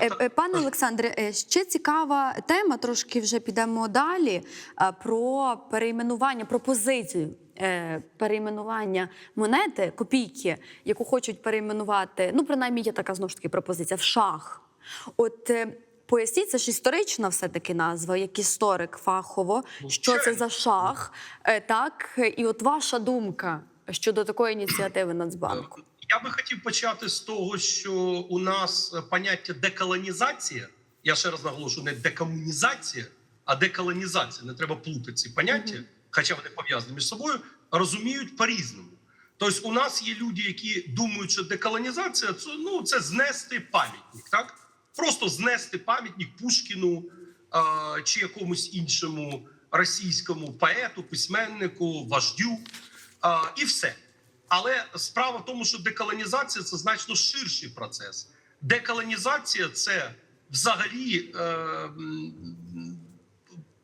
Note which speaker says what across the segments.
Speaker 1: Е, е, Пане Олександре, е, ще цікава тема. Трошки вже підемо далі. Про перейменування, пропозицію перейменування монети копійки, яку хочуть перейменувати. Ну, принаймні, є така знову ж таки пропозиція в шах. От поясніть, це ж історична все-таки назва, як історик фахово. Що це за шах? Так, і от ваша думка щодо такої ініціативи Нацбанку.
Speaker 2: Я би хотів почати з того, що у нас поняття деколонізація. Я ще раз наголошую, не декомунізація, а деколонізація. Не треба плутати ці поняття, хоча вони пов'язані між собою, розуміють по-різному. Тобто, у нас є люди, які думають, що деколонізація це ну це знести пам'ятник, так просто знести пам'ятник Пушкіну а, чи якомусь іншому російському поету, письменнику, вождю, а, і все. Але справа в тому, що деколонізація це значно ширший процес. Деколонізація це взагалі е,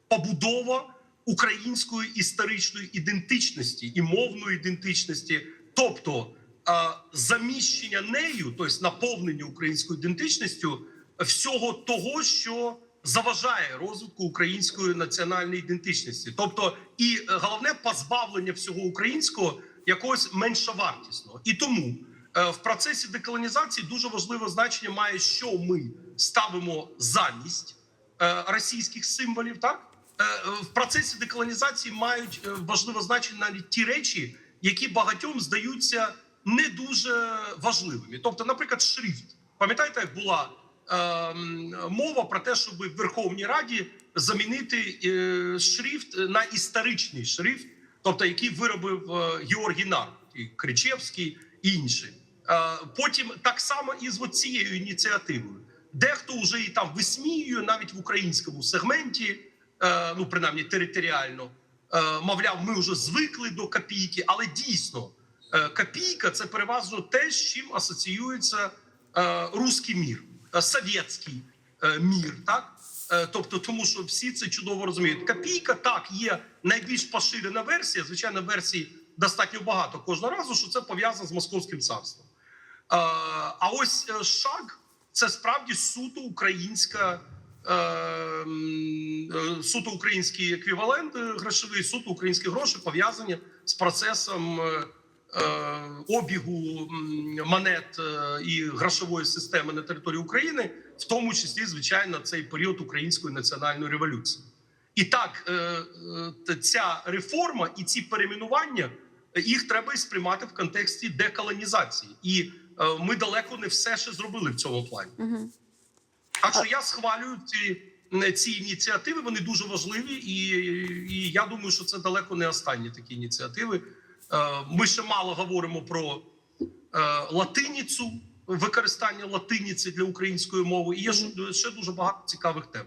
Speaker 2: побудова української історичної ідентичності і мовної ідентичності, тобто е, заміщення нею, тобто наповнення українською ідентичністю всього того, що заважає розвитку української національної ідентичності, тобто і е, головне позбавлення всього українського якогось меншовартісного. І тому е, в процесі деколонізації дуже важливе значення має, що ми ставимо замість е, російських символів. Так Е, в процесі деколонізації мають важливе значення навіть ті речі, які багатьом здаються не дуже важливими. Тобто, наприклад, шрифт. Пам'ятаєте, як була е, мова про те, щоб в Верховній Раді замінити е, шрифт на історичний шрифт, тобто який виробив е, Георгій Нар, і Кричевський і інші. Е, потім так само і з цією ініціативою. Дехто вже і там висміює навіть в українському сегменті, е, ну принаймні територіально. Мовляв, ми вже звикли до копійки, але дійсно копійка це переважно те, з чим асоціюється руський мір, совєтський мір, так Е, тобто, тому що всі це чудово розуміють. Копійка так є найбільш поширена версія. Звичайно, версій достатньо багато кожного разу, що це пов'язано з московським царством. Е, А ось е, шаг це справді суто українська. е, е, Суто український еквівалент е, грошовий, суто українські гроші пов'язані з процесом е, е, обігу монет е, і грошової системи на території України, в тому числі, звичайно, цей період української національної революції. І так, е, е, ця реформа і ці перейменування е, їх треба і сприймати в контексті деколонізації. І е, ми далеко не все ще зробили в цьому плані.
Speaker 1: Угу.
Speaker 2: Так що я схвалюю ці, ці ініціативи. Вони дуже важливі, і, і я думаю, що це далеко не останні такі ініціативи. Е, ми ще мало говоримо про е, латиніцю, використання латиніці для української мови. І є ще дуже багато цікавих тем.